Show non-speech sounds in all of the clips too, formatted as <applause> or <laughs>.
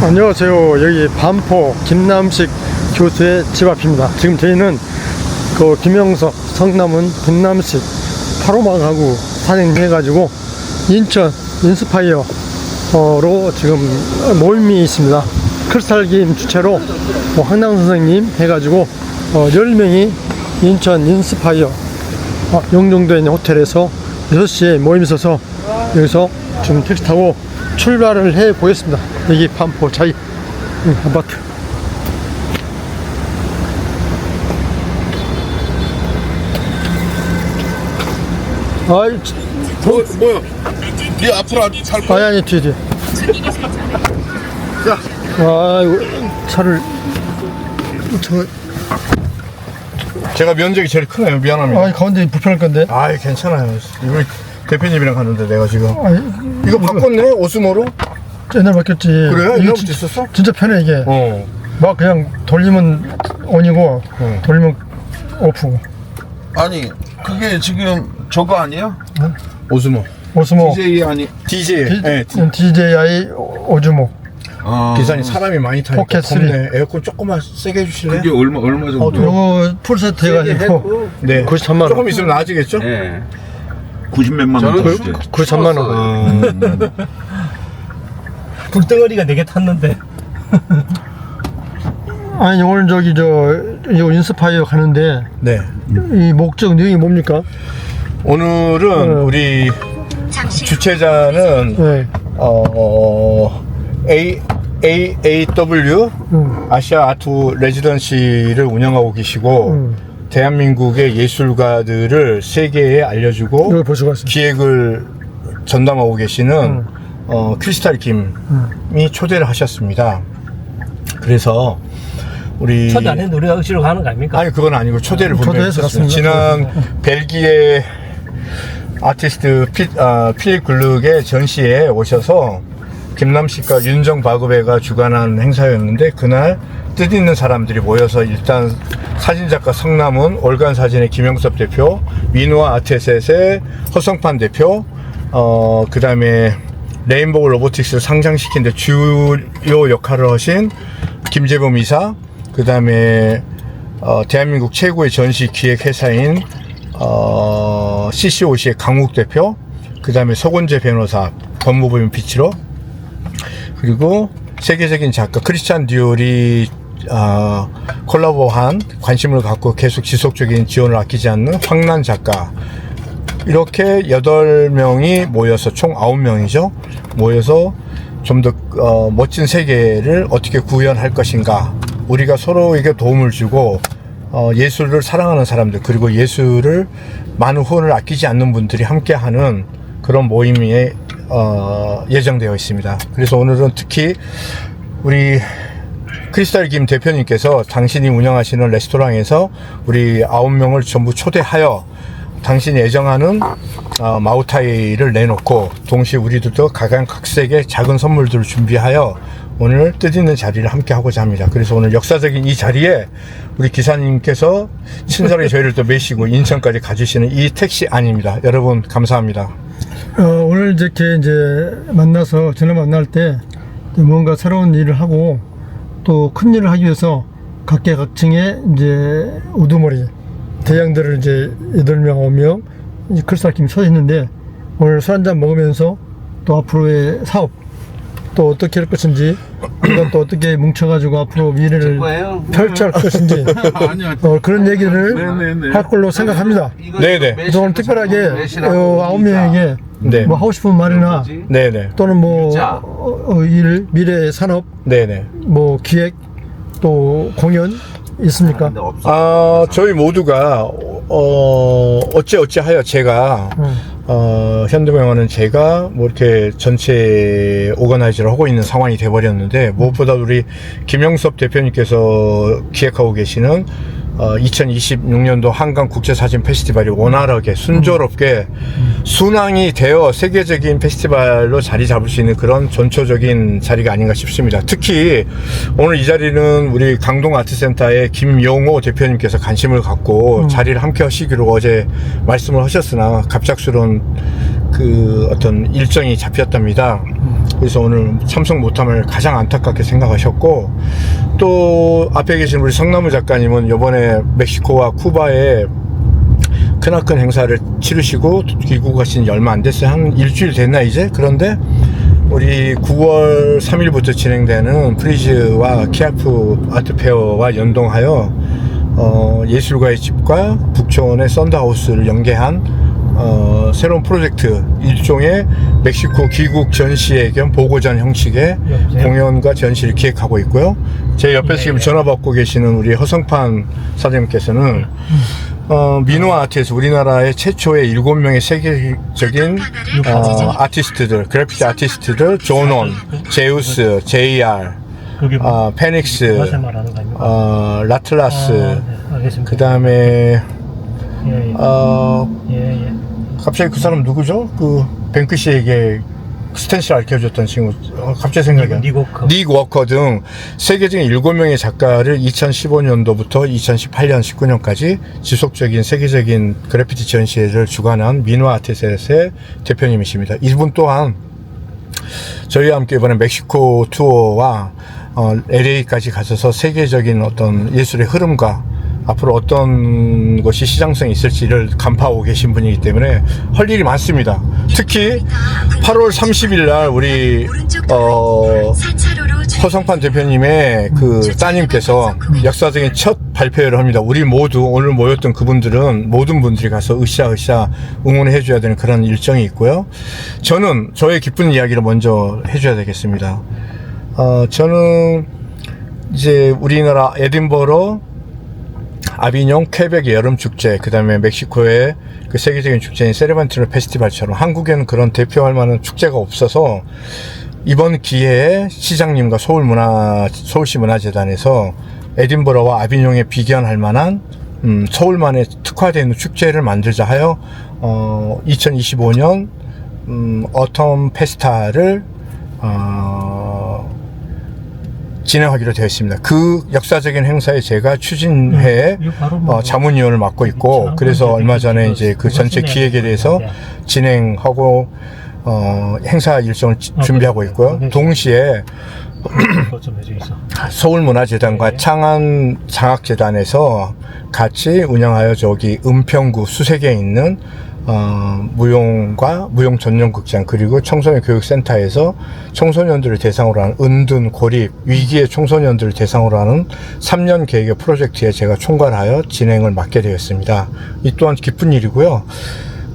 안녕하세요. 여기 반포 김남식 교수의 집 앞입니다. 지금 저희는 그 김영석 성남은 김남식 파로마 가구 산행해가지고 인천 인스파이어로 지금 모임이 있습니다. 크리스탈 게임 주최로 뭐 황당 선생님 해가지고 어 10명이 인천 인스파이어 어, 영종도에 있는 호텔에서 6시에 모임 있어서 여기서 지금 택시 타고 출발을 해 보겠습니다. 여기 반포 자이 응, 아파트. 아이, 치- 뭐, 뭐야? 네 앞으로 안- 살 거야? 아니, 아니, 뒤에, 뒤에. 야, 아이고, 차를, 저, 제가 면적이 제일 크네요. 미안합니다. 아이, 가운데 불편할 건데. 아이, 괜찮아요. 이거 대표님이랑 가는데 내가 지금. 아이, 이거 바꿨네? 오스모로? 옛날 바뀌었지. 그래? 이거 옛날부터 진- 있었어? 진짜 편해, 이게. 어. 막 그냥 돌리면 온이고, 어. 돌리면 오프고. 아니 그게 지금 저거 아니야? 오스모. 오스모. DJ 아니 DJ. 디- 네, 디- DJI 오주목. 아 기사님 사람이 많이 타니까 포켓 쓰리. 덥네. 에어컨 조금만 세게 해주실래요? 그게 얼마 얼마 정도? 어, 요거 풀세트 해가지고 네. 93만 원. 조금 있으면 나아지겠죠? 예. 90 몇만 원. 그, 정도. 93만 원. 어. 불덩어리가 네 개 탔는데 <laughs> 아니 오늘 저기 저요 인스파이어 가는데 네. 이 목적 내용이 뭡니까? 오늘은 어. 우리 주최자는 네. 어, A, A, AW 음. 아시아 아트 레지던시를 운영하고 계시고 음. 대한민국의 예술가들을 세계에 알려주고 왔습니다. 기획을 전담하고 계시는 음. 어, 크리스탈 김이 초대를 하셨습니다. 그래서 우리 초대 안 했는데 우리가 억지로 가는 거 아닙니까? 아니 그건 아니고 초대를 음. 갔습니다. 지난 벨기에 아티스트 피, 아, 필립 글룩의 전시에 오셔서 김남식과 윤정 바그베가 주관한 행사였는데 그날 뜻 있는 사람들이 모여서 일단 사진작가 성남은 올간 사진의 김영섭 대표, 민우와 아트셋의 허성판 대표, 어, 그 다음에 레인보우 로보틱스를 상장시킨 데 주요 역할을 하신 김재범 이사, 그 다음에 어, 대한민국 최고의 전시 기획 회사인 어, CCOC의 강욱 대표, 그 다음에 서곤재 변호사, 법무부인 비치로, 그리고 세계적인 작가 크리스찬 디올이 어, 콜라보한 관심을 갖고 계속 지속적인 지원을 아끼지 않는 황난 작가. 이렇게 여덟 명이 모여서 총 아홉 명이죠? 모여서 좀더 어, 멋진 세계를 어떻게 구현할 것인가. 우리가 서로에게 도움을 주고 어, 예술을 사랑하는 사람들 그리고 예술을 많은 후원을 아끼지 않는 분들이 함께하는 그런 모임이 어, 예정되어 있습니다. 그래서 오늘은 특히 우리 크리스탈 김 대표님께서 당신이 운영하시는 레스토랑에서 우리 아홉 명을 전부 초대하여 당신이 애정하는 어, 마우타이를 내놓고 동시에 우리들도 각양각색의 작은 선물들을 준비하여 오늘 뜻있는 자리를 함께 하고자 합니다. 그래서 오늘 역사적인 이 자리에 우리 기사님께서 친절히 <laughs> 저희를 또 메시고 인천까지 가주시는 이 택시 안입니다. 여러분 감사합니다. 어, 오늘 이렇게 이제 만나서 전화 만날 때 뭔가 새로운 일을 하고 또 큰 일을 하기 위해서 각계각층의 이제 우두머리 대장들을 이제 여덟 명 아홉 명 이제 클사킴이 서있는데 오늘 술 한잔 먹으면서 또 앞으로의 사업 또 어떻게 할 것인지 또 어떻게 뭉쳐가지고 앞으로 미래를 거예요? 펼쳐할 것인지 <laughs> 아니야. 어, 그런 얘기를 네네네. 할 걸로 생각합니다. 네 네. 그래서 오늘 특별하게 어, 아홉 명에게 네. 뭐 하고 싶은 말이나 네네. 또는 뭐 자. 어, 어, 일, 미래 산업, 네네. 뭐 기획, 또 공연 있습니까? 아, 저희 모두가, 어, 어찌어찌하여 제가, 음. 어, 현대병원은 제가 뭐 이렇게 전체 오거나이즈를 하고 있는 상황이 돼버렸는데, 무엇보다 우리 김영섭 대표님께서 기획하고 계시는, 어, 2026년도 한강 국제사진 페스티벌이 원활하게 순조롭게 순항이 되어 세계적인 페스티벌로 자리 잡을 수 있는 그런 전초적인 자리가 아닌가 싶습니다. 특히 오늘 이 자리는 우리 강동 아트센터의 김용호 대표님께서 관심을 갖고 자리를 함께 하시기로 어제 말씀을 하셨으나 갑작스러운 그 어떤 일정이 잡혔답니다. 그래서 오늘 참석 못함을 가장 안타깝게 생각하셨고 또 앞에 계신 우리 성나무 작가님은 이번에 멕시코와 쿠바에 크나큰 행사를 치르시고 귀국하신 지 얼마 안 됐어요. 한 일주일 됐나 이제? 그런데 우리 9월 3일부터 진행되는 프리즈와 키아프 아트페어와 연동하여 어, 예술가의 집과 북촌의 썬더하우스를 연계한 어, 새로운 프로젝트 일종의 멕시코 귀국 전시회 겸 보고전 형식의 여보세요? 공연과 전시를 기획하고 있고요. 제 옆에서 네, 지금 네. 전화 받고 계시는 우리 허성판 사장님께서는 어, 민화 아트에서 우리나라의 최초의 일곱 명의 세계적인 어, 아티스트들, 그래피티 아티스트들, 존온, 제우스, JR, 그게 뭐 어, 페닉스, 맛에 말하는 거 아닙니까? 어, 라틀라스, 아, 네, 알겠습니다. 그 다음에 예, 예. 어, 예, 예. 갑자기 그 사람 누구죠? 그 뱅크시에게 스탠시를 알려줬던 친구 어, 갑자기 생각이 안닉 워커. 닉 워커 등 세계적인 7명의 작가를 2015년도부터 2018년 19년까지 지속적인 세계적인 그래피티 전시회를 주관한 민화 아티셋의 대표님이십니다. 이분 또한 저희와 함께 이번에 멕시코 투어와 어, LA까지 가셔서 세계적인 어떤 예술의 흐름과 앞으로 어떤 것이 시장성이 있을지를 간파하고 계신 분이기 때문에 할 일이 많습니다. 특히 8월 30일 날 우리 어, 허성판 대표님의 그 따님께서 역사적인 첫 발표를 합니다. 우리 모두 오늘 모였던 그분들은 모든 분들이 가서 으쌰으쌰 응원해 줘야 되는 그런 일정이 있고요. 저는 저의 기쁜 이야기를 먼저 해줘야 되겠습니다. 어, 저는 이제 우리나라 에딘버러 아비뇽, 퀘벡의 여름 축제, 그 다음에 멕시코의 그 세계적인 축제인 세레반티노 페스티벌처럼 한국에는 그런 대표할 만한 축제가 없어서 이번 기회에 시장님과 서울문화, 서울시 문화재단에서 에딘버러와 아비뇽에 비견할 만한 음, 서울만의 특화되어 있는 축제를 만들자 하여 어, 2025년 음, 어텀 페스타를 어, 진행하기로 되어 있습니다. 그 역사적인 행사에 제가 추진회 음, 뭐 어, 자문위원을 맡고 있고 그래서 얼마 전에 이제 그 전체 기획에 대해서 건데. 진행하고 어, 행사 일정을 지- 아, 준비하고 그래요? 있고요. 네. 동시에. 서울문화재단과 네. 창안 장학재단에서 같이 운영하여 저기 은평구 수색에 있는 어, 무용과 무용 전용 극장 그리고 청소년 교육센터에서 청소년들을 대상으로 하는 은둔 고립 위기의 청소년들을 대상으로 하는 3년 계획의 프로젝트에 제가 총괄하여 진행을 맡게 되었습니다. 이 또한 기쁜 일이고요.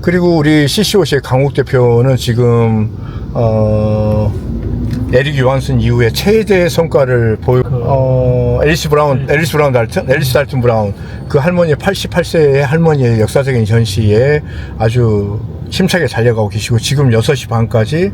그리고 우리 CCOC의 강욱 대표는 지금 어, 에릭 요한슨 이후에 최대의 성과를 보여 어 앨리스 브라운 앨리스 브라운 달튼 앨리스 달튼 브라운 그 할머니 88세의 할머니의 역사적인 전시에 아주 힘차게 달려가고 계시고 지금 6시 반까지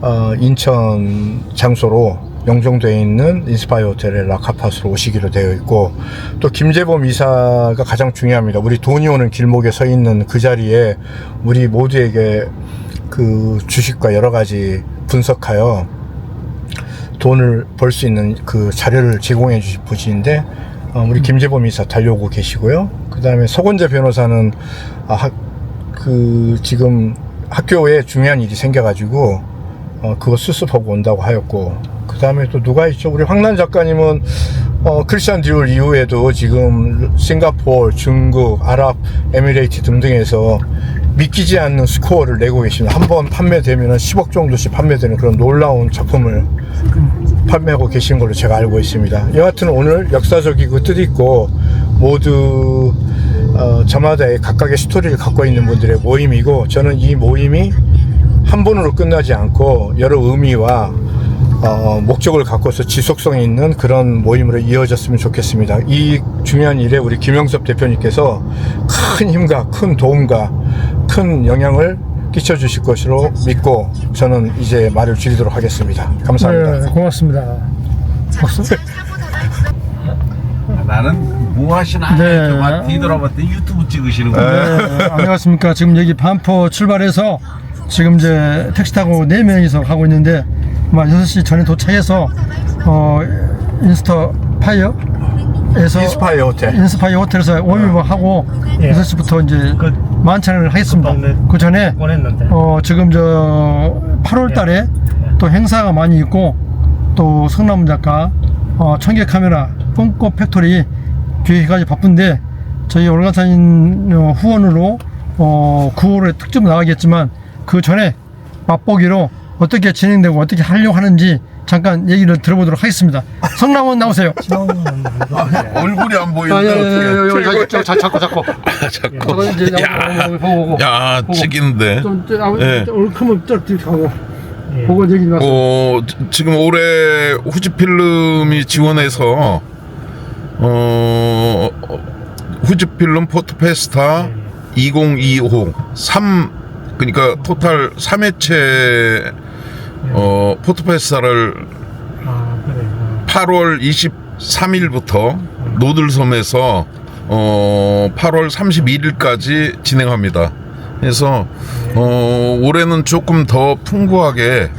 어 인천 장소로 영종도에 있는 인스파이어 호텔의 라카파스로 오시기로 되어 있고 또 김재범 이사가 가장 중요합니다. 우리 돈이 오는 길목에 서 있는 그 자리에 우리 모두에게 그 주식과 여러 가지 분석하여 돈을 벌 수 있는 그 자료를 제공해 주신 분인데 어, 우리 김재범 이사 달려오고 계시고요. 그 다음에 서건재 변호사는 아, 학, 그 지금 학교에 중요한 일이 생겨가지고 어, 그거 수습하고 온다고 하였고 그 다음에 또 누가 있죠? 우리 황난 작가님은 어, 크리스찬 디올 이후에도 지금 싱가포르, 중국, 아랍, 에미레이트 등등에서 믿기지 않는 스코어를 내고 계십니다. 한 번 판매되면 10억 정도씩 판매되는 그런 놀라운 작품을 판매하고 계신 걸로 제가 알고 있습니다. 여하튼 오늘 역사적이고 뜻있고 모두 어, 저마다의 각각의 스토리를 갖고 있는 분들의 모임이고 저는 이 모임이 한 번으로 끝나지 않고 여러 의미와 어, 목적을 갖고서 지속성 있는 그런 모임으로 이어졌으면 좋겠습니다. 이 중요한 일에 우리 김영섭 대표님께서 큰 힘과 큰 도움과 큰 영향을 끼쳐 주실 것으로 믿고 저는 이제 말을 줄이도록 하겠습니다. 감사합니다. 네, 고맙습니다. 박수. 나는 뭐 하시나 네. 네. 뒤돌아봤더니 유튜브 찍으시는 거예요 네, 안녕하십니까. 지금 여기 반포 출발해서 지금 이제 택시 타고 네명이서 가고 있는데 아마 6시 전에 도착해서 어, 인스터 파이어 에서 인스파이어 호텔. 인스파이어 호텔에서 워밍업하고 예. 6시부터 이제 그- 만찬을 하겠습니다. 동네- 그 전에 보냈는데. 어, 지금 저 8월 달에 또 행사가 많이 있고 또 성남 작가 어, 청계 카메라 뽕꼬 팩토리 기획까지 바쁜데 저희 올가사인 어, 후원으로 어, 9월에 특집 나가겠지만 그 전에 맛보기로 어떻게 진행되고 어떻게 하려고 하는지 잠깐 얘기를 들어보도록 하겠습니다. 성남원 나오세요. <laughs> 얼굴이 안 아, 보이는데 자, 잡고 잡고. 자꾸 저거 이제 야, 보고 보고. 야 찍인데 좀, 아, 얼큰면 쩍 하고 예. 보고 얘기 나서. 어, 지- 지금 올해 후지필름이 지원해서 어, 후지필름 포트페스타 2025 3 그러니까 토탈 3회체 어, 포트페스타를 아, 그래. 어. 8월 23일부터 노들섬에서 어, 8월 31일까지 진행합니다. 그래서 어, 올해는 조금 더 풍부하게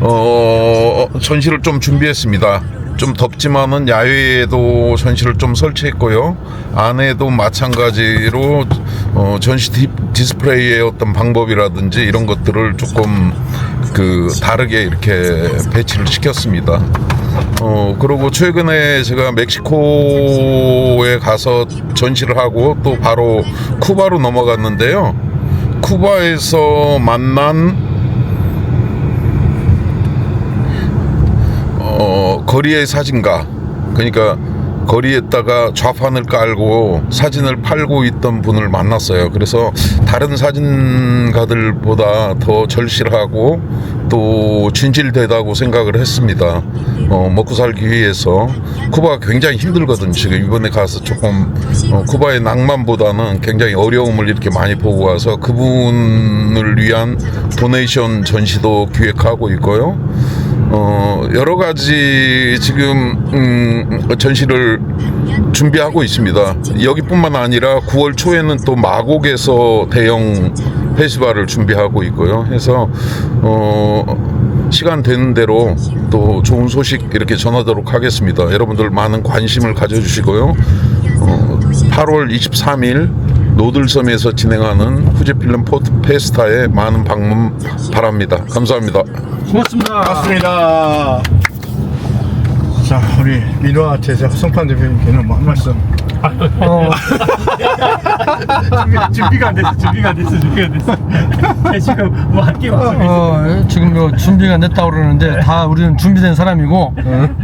어, 전시를 좀 준비했습니다. 좀 덥지만은 야외에도 전시를 좀 설치했고요. 안에도 마찬가지로 어, 전시 디, 디스플레이의 어떤 방법이라든지 이런 것들을 조금 그 다르게 이렇게 배치를 시켰습니다. 어, 그리고 최근에 제가 멕시코에 가서 전시를 하고 또 바로 쿠바로 넘어갔는데요. 쿠바에서 만난 어, 거리의 사진가 그러니까 거리에다가 좌판을 깔고 사진을 팔고 있던 분을 만났어요. 그래서 다른 사진가들보다 더 절실하고 또 진실되다고 생각을 했습니다. 어, 먹고 살기 위해서 쿠바가 굉장히 힘들거든. 지금 이번에 가서 조금 어, 쿠바의 낭만보다는 굉장히 어려움을 이렇게 많이 보고 와서 그분을 위한 도네이션 전시도 기획하고 있고요. 어, 여러 가지 지금 음, 전시를 준비하고 있습니다. 여기뿐만 아니라 9월 초에는 또 마곡에서 대형 페스티벌을 준비하고 있고요. 해서 어, 시간 되는 대로 또 좋은 소식 이렇게 전하도록 하겠습니다. 여러분들 많은 관심을 가져주시고요. 어, 8월 23일 노들섬에서 진행하는 후지필름 포트 페스타에 많은 방문 바랍니다. 감사합니다. 고맙습니다. 맞습니다. 자, 우리 민화 제작 성판 대표님께는 뭐 한 말씀. 어, 준비, 준비가 안 됐어. 준비가 안 됐어. 준비가 안 됐어. 네, 지금 뭐할게 없어. 어, 지금 뭐 준비가 안 됐다고 그러는데 다 우리는 준비된 사람이고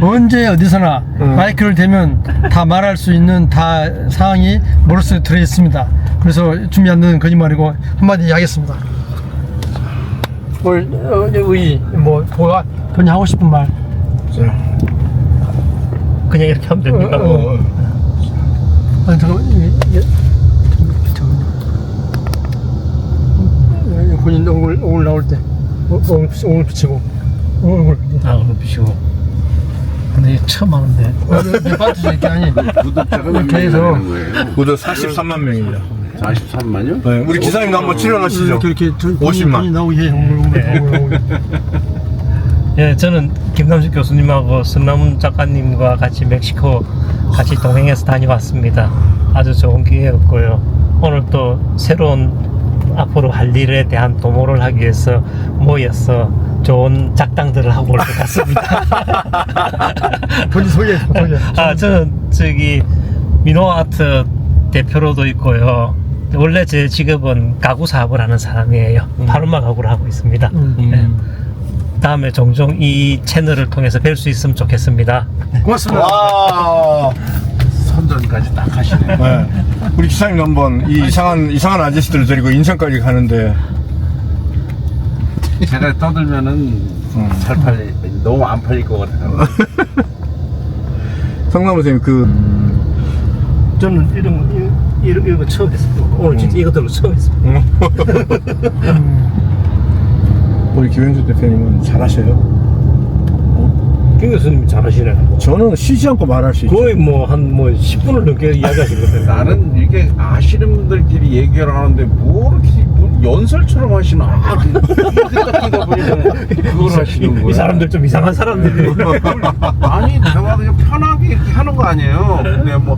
언제 어디서나 마이크를 대면 다 말할 수 있는 다 상황이 머릿속에 들어 있습니다. 그래서 준비 안 되는 거짓말이고 한마디 하겠습니다. 뭘 어, 의, 뭐 뭐가 본인 하고 싶은 말. 자, 그냥 이렇게 하면 됩니까? 어, 어. 아니 잠깐 이- 이- 잠깐만요. 어, 본인 얼굴 얼굴 나올 때 어, 얼굴 비치- 얼굴 비치고 얼굴 아, 오늘 비시고. 근데 처음 하는데. 내 빠트지 이렇게 아니 구독자가 몇 명이 되는 거예요? 구독 43만 명입니다. 43만요? 네, 우리 기사님도 한번 출연하시죠. 이렇게 이렇게 저- 본인- 50만. 본인 나오게 해 얼굴 얼굴 얼굴 얼굴 예, 저는 김남식 교수님하고 성남 작가님과 같이 멕시코 같이 동행해서 다녀왔습니다. 아주 좋은 기회였고요. 오늘 또 새로운 앞으로 할 일에 대한 도모를 하기 위해서 모여서 좋은 작당들을 하고 올 것 같습니다. <laughs> 본인 소개 소개 아, 저는 저기 민호아트 대표로도 있고요. 원래 제 직업은 가구 사업을 하는 사람이에요. 파르마 가구를 하고 있습니다. 음. 네. 다음에 종종 이 채널을 통해서 뵐 수 있으면 좋겠습니다. 고맙습니다. 와. 선전까지 딱 하시네. 네. 우리 기사님도 한번 이 이상한 이상한 아저씨들 데리고 인천까지 가는데 제가 떠들면은 잘 팔리 너무 안 팔릴 것 같아요. <laughs> 성남 선생님 그 저는 이런 거, 이런, 이런 거 처음 했습니다. 오늘 진짜 이거 들고 처음 했습니다. 우리 김현수 대표님은 잘하셔요. 어? 김 교수님 잘하시네. 뭐. 저는 쉬지 않고 말할 수 있어요. 거의 뭐 한 뭐 10분을 넘게 이야기하시거든요. 나는 이렇게 아시는 분들끼리 얘기를 하는데 뭐 이렇게 뭐 연설처럼 하시나 아, 보니까 그걸 하시는 거예요. 이 사람들 좀 이상한 사람들이. 아니 대화 그냥 편하게 이렇게 하는 거 아니에요. 근데 뭐,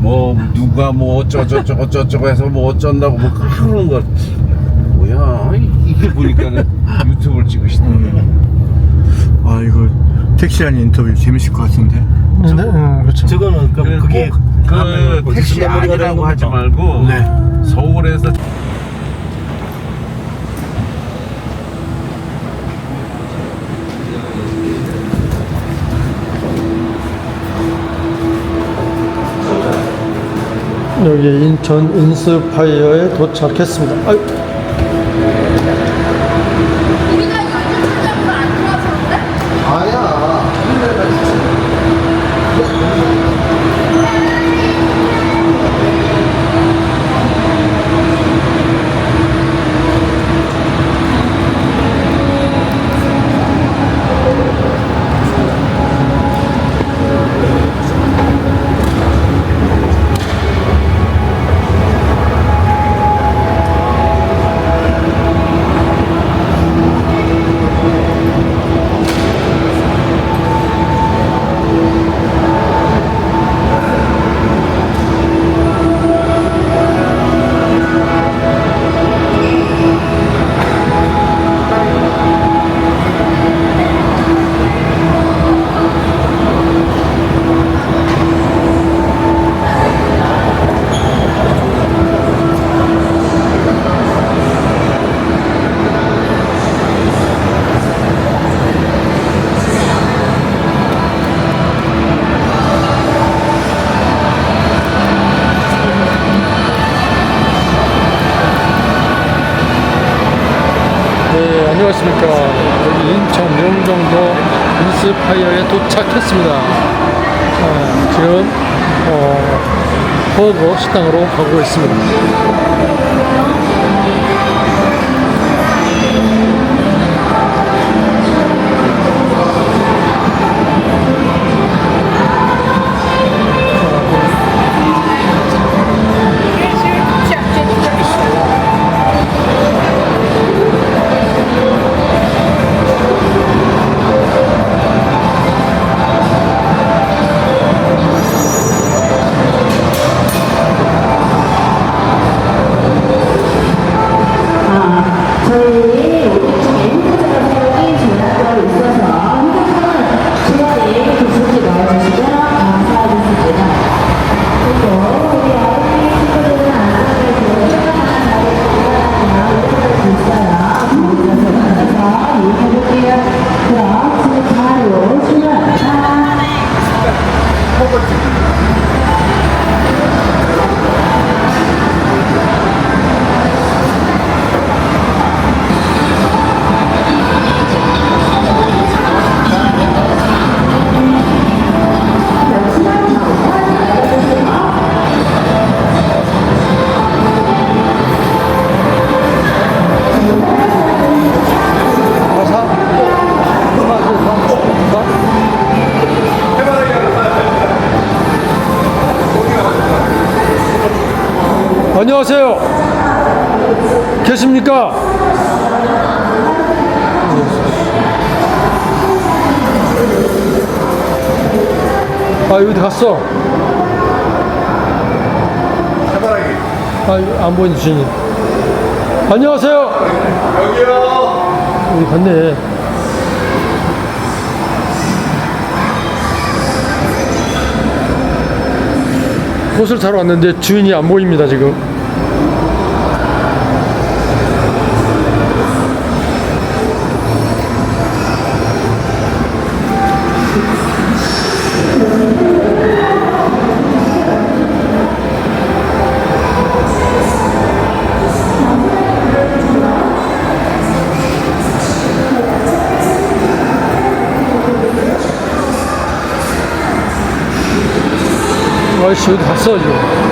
뭐 누가 뭐 어쩌저쩌고 어쩌저쩌고 해서 뭐 어쩐다고 뭐 하는 거 뭐야 이- 이게 보니까는 유튜브를 찍으시더라고요. 아 이거 택시 안에 인터뷰 재밌을 것 같은데. 네, 음, 그렇죠. 저거는 그, 그게 그 택시 아니라고 하지 말고 네. 서울에서 여기 인천 인스파이어에 도착했습니다. 아유, 식당으로 가고 있습니다. 안녕하세요. 계십니까? 아, 여기 갔어. 아, 안 보이는 주인이. 안녕하세요. 여기요. 여기 갔네. 옷을 사러 왔는데 주인이 안 보입니다, 지금. 아이씨, 어디 갔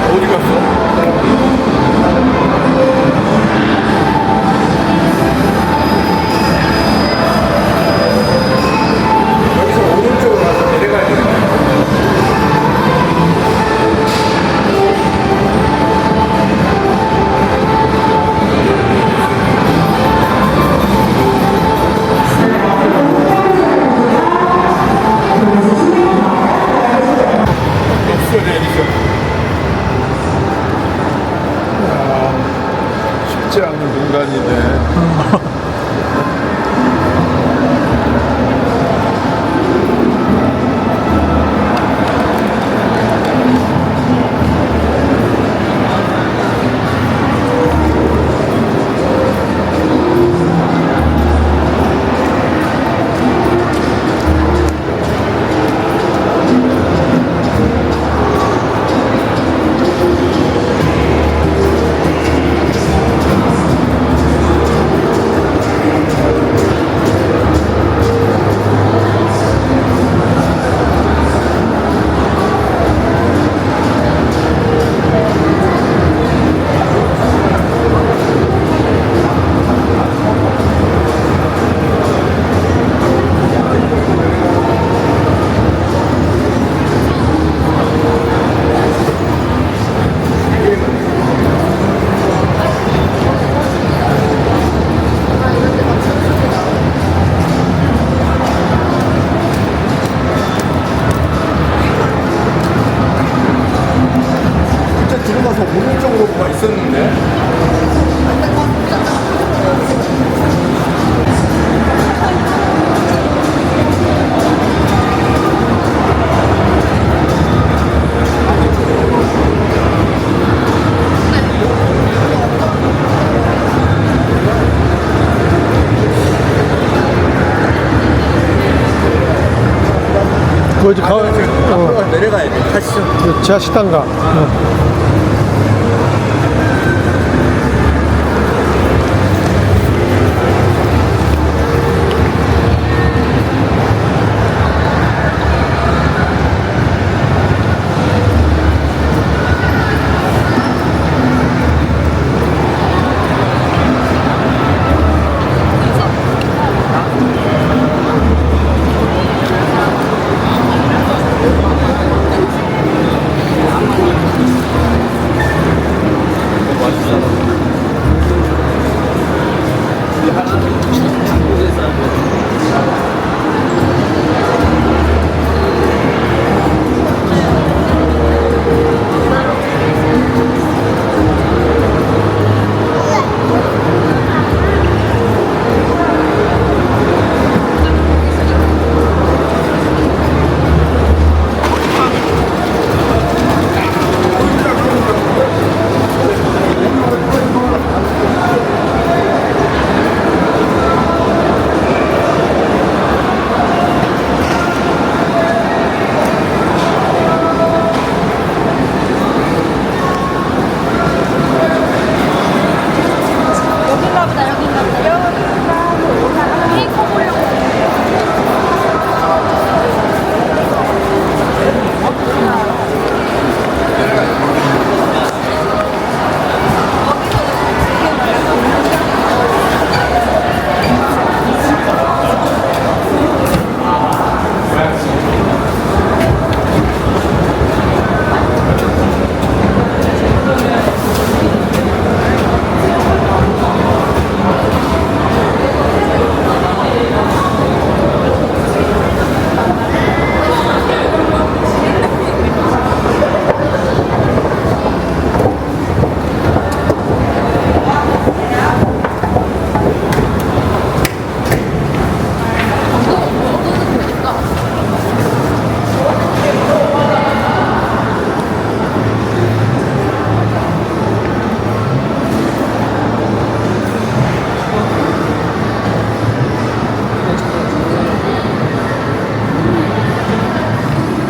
그 이제 가, 어, 내려가야 돼. 가시죠. 그 지하 식당가. 어.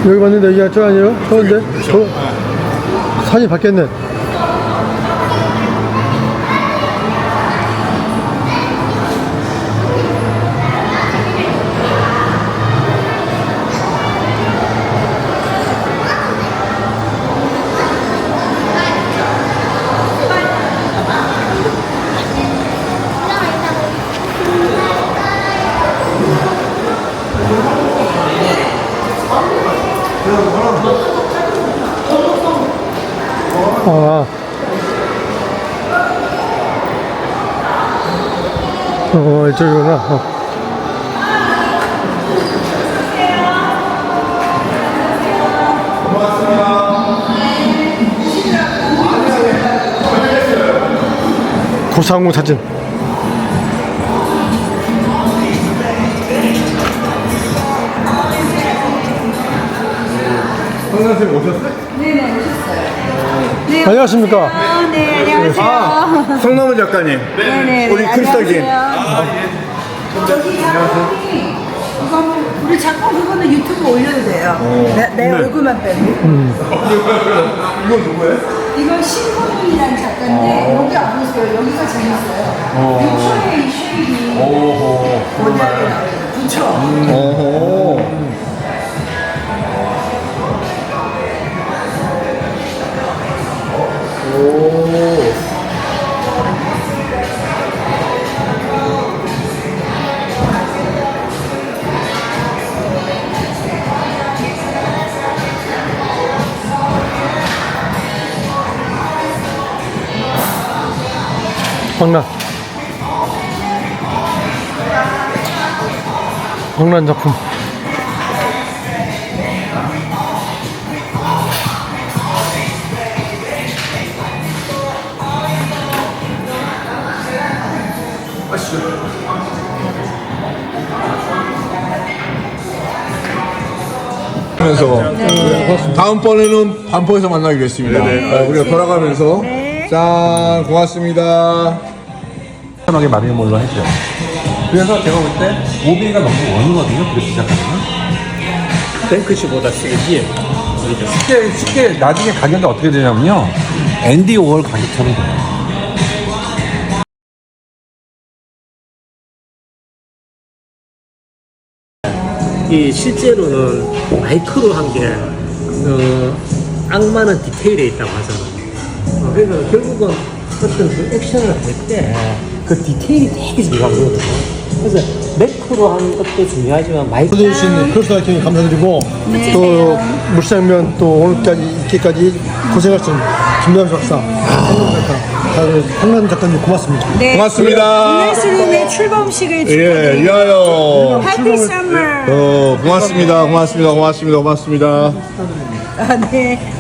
여기 봤는데 여기가 저 아니에요? 저건데? 저 산이 바뀌었네. 아. 어, 이쪽이구나. 어. 고상우 사진. 선생님 오셨어요? 안녕하십니까? 아, 네, 안녕하세요. 아, 성남은 작가님. 네 네. 우리 크리스탈 안녕하세요. 저기 작가님, 이거 우리 작가 그거는 유튜브 올려도 돼요. 내, 내 얼굴만 빼고. 이건 누구예요? 이건 신문이라는 작가인데 여기 안 오세요. 여기가 재밌어요. 유초의 쉐입이 모델이 나와요. 부처. 어 허. 황란. 황란 작품. 다음번에는 반포에서 만나기로 했습니다. 어, 우리가 돌아가면서 짠 고맙습니다. 편하게 마리는 걸로 했죠. 그래서 제가 볼때 오비가 너무 원이거든요. 그래서 시작하면. 뱅크시보다 세지. 쉽게, 쉽게 나중에 가격이 어떻게 되냐면요. 앤디 오월 가격처럼 돼요. 이 실제로는 마이크로 한 게, 어, 악마는 디테일에 있다고 하잖아. 어, 그래서 결국은 어떤 그 액션을 할 때 그 디테일이 되게 중요하거든요. 그래서 매크로 하는 것도 중요하지만 마이크로 해주신 크로스 킹 감사드리고 또 물장면 또 오늘까지 이렇게까지 고생하신 김남수 박사, 한남 작가, 다들 한남 작가님 고맙습니다. 네. 고맙습니다. 기네스룸의 출범식을 예, 축하드립니다. 위하여. 해피 썸머. 어, 고맙습니다. 고맙습니다. 고맙습니다. 고맙습니다. 아, 네.